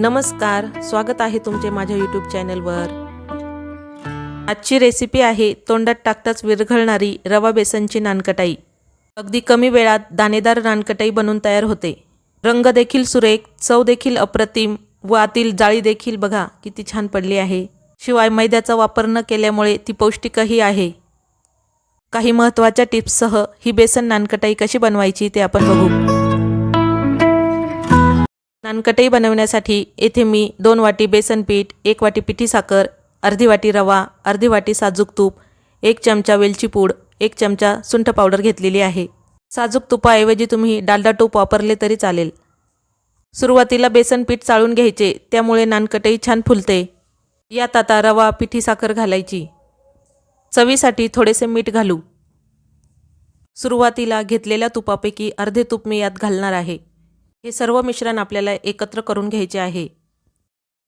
नमस्कार स्वागत आहे तुमचे माझ्या यूट्यूब चॅनलवर आजची रेसिपी आहे तोंडात टाकताच विरघळणारी रवा बेसनची नानकटाई. अगदी कमी वेळात दाणेदार नानकटाई बनून तयार होते. रंग देखील सुरेख चव देखील अप्रतिम व आतील जाळी देखील बघा किती छान पडली आहे. शिवाय मैद्याचा वापर न केल्यामुळे ती पौष्टिकही आहे. काही महत्त्वाच्या टिप्ससह ही बेसन नानकटाई कशी बनवायची ते आपण बघू. नानकटई बनवण्यासाठी येथे मी दोन वाटी बेसन पीठ एक वाटी पिठी साखर अर्धी वाटी रवा अर्धी वाटी साजूक तूप एक चमचा वेलची पूड एक चमचा सुंठ पावडर घेतलेली आहे. साजूक तुपाऐवजी तुम्ही डालडा तूप वापरले तरी चालेल. सुरुवातीला बेसन पीठ चाळून घ्यायचे त्यामुळे नानकटई छान फुलते. यात आता रवा पिठी साखर घालायची. चवीसाठी थोडेसे मीठ घालू. सुरुवातीला घेतलेल्या तुपापैकी अर्धे तूप मी यात घालणार आहे. हे सर्व मिश्रण आपल्याला एकत्र करून घ्यायचे आहे.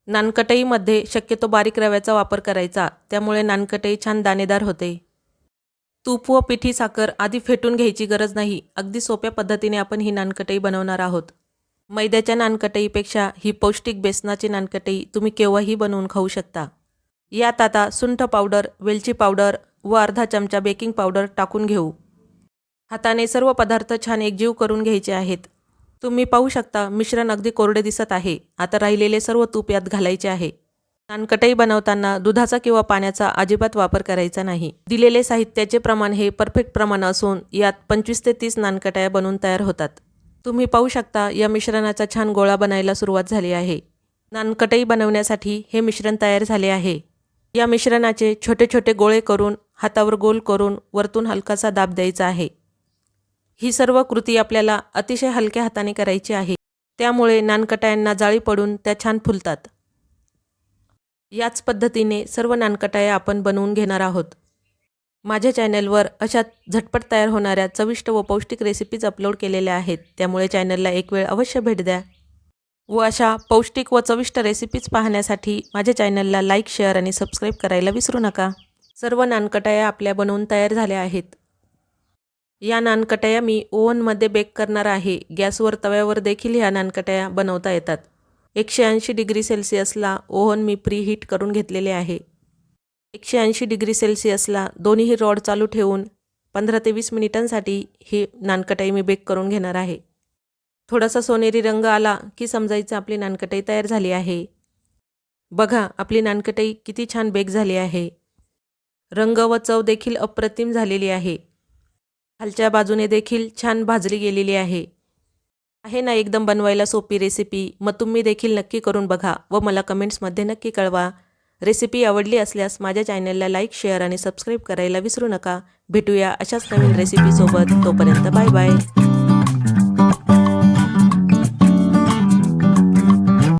नानकटईमध्ये शक्यतो बारीक रव्याचा वापर करायचा त्यामुळे नानकटई छान दाणेदार होते. तूप व पिठी साखर आधी फेटून घ्यायची गरज नाही अगदी सोप्या पद्धतीने आपण ही नानकटई बनवणार आहोत. मैद्याच्या नानकटईपेक्षा ही पौष्टिक बेसनाची नानकटई तुम्ही केव्हाही बनवून खाऊ शकता. यात आता सुंठ पावडर वेलची पावडर व अर्धा चमचा बेकिंग पावडर टाकून घेऊ. हाताने सर्व पदार्थ छान एकजीव करून घ्यायचे आहेत. तुम्ही पाहू शकता मिश्रण अगदी कोरडे दिसत आहे. आता राहिलेले सर्व तूप यात घालायचे आहे. नानकटई बनवताना दुधाचा किंवा पाण्याचा अजिबात वापर करायचा नाही. दिलेले साहित्याचे प्रमाण हे परफेक्ट प्रमाण असून यात पंचवीस ते तीस नानकटाया बनवून तयार होतात. तुम्ही पाहू शकता या मिश्रणाचा छान गोळा बनायला सुरुवात झाली आहे. नानकटई बनवण्यासाठी हे मिश्रण तयार झाले आहे. या मिश्रणाचे छोटे छोटे गोळे करून हातावर गोल करून वरतून हलकासा दाब द्यायचा आहे. ही सर्व कृती आपल्याला अतिशय हलक्या हाताने करायची आहे. त्यामुळे नानकटायांना जाळी पडून त्या छान फुलतात. याच पद्धतीने सर्व नानकटाया आपण बनवून घेणार आहोत. माझ्या चॅनलवर अशा झटपट तयार होणाऱ्या चविष्ट व पौष्टिक रेसिपीज अपलोड केलेल्या आहेत. त्यामुळे चॅनलला एक वेळ अवश्य भेट द्या. व अशा पौष्टिक व चविष्ट रेसिपीज पाहण्यासाठी माझ्या चॅनलला लाईक शेअर आणि सबस्क्राईब करायला विसरू नका. सर्व नानकटाया आपल्या बनवून तयार झाल्या आहेत. या नानकटया मी ओव्हनमध्ये बेक करणार आहे. गॅसवर तव्यावर देखील ह्या नानकटाया बनवता येतात. एकशे ऐंशी डिग्री सेल्सिअसला ओव्हन मी प्री हीट करून घेतलेले आहे. एकशे ऐंशी डिग्री सेल्सिअसला दोन्हीही रॉड चालू ठेवून पंधरा ते वीस मिनिटांसाठी ही नानकटाई मी बेक करून घेणार आहे. थोडासा सोनेरी रंग आला की समजायचं आपली नानकटाई तयार झाली आहे. बघा आपली नानकटाई किती छान बेक झाली आहे. रंग व चव देखील अप्रतिम झालेली आहे. खालच्या बाजूने देखील छान भाजली गेलेली आहे. आहे ना एकदम बनवायला सोपी रेसिपी मग तुम्ही देखील नक्की करून बघा व मला कमेंट्समध्ये नक्की कळवा. रेसिपी आवडली असल्यास माझ्या चॅनलला लाईक शेअर आणि सबस्क्राईब करायला विसरू नका. भेटूया अशाच नवीन रेसिपीसोबत तोपर्यंत बाय बाय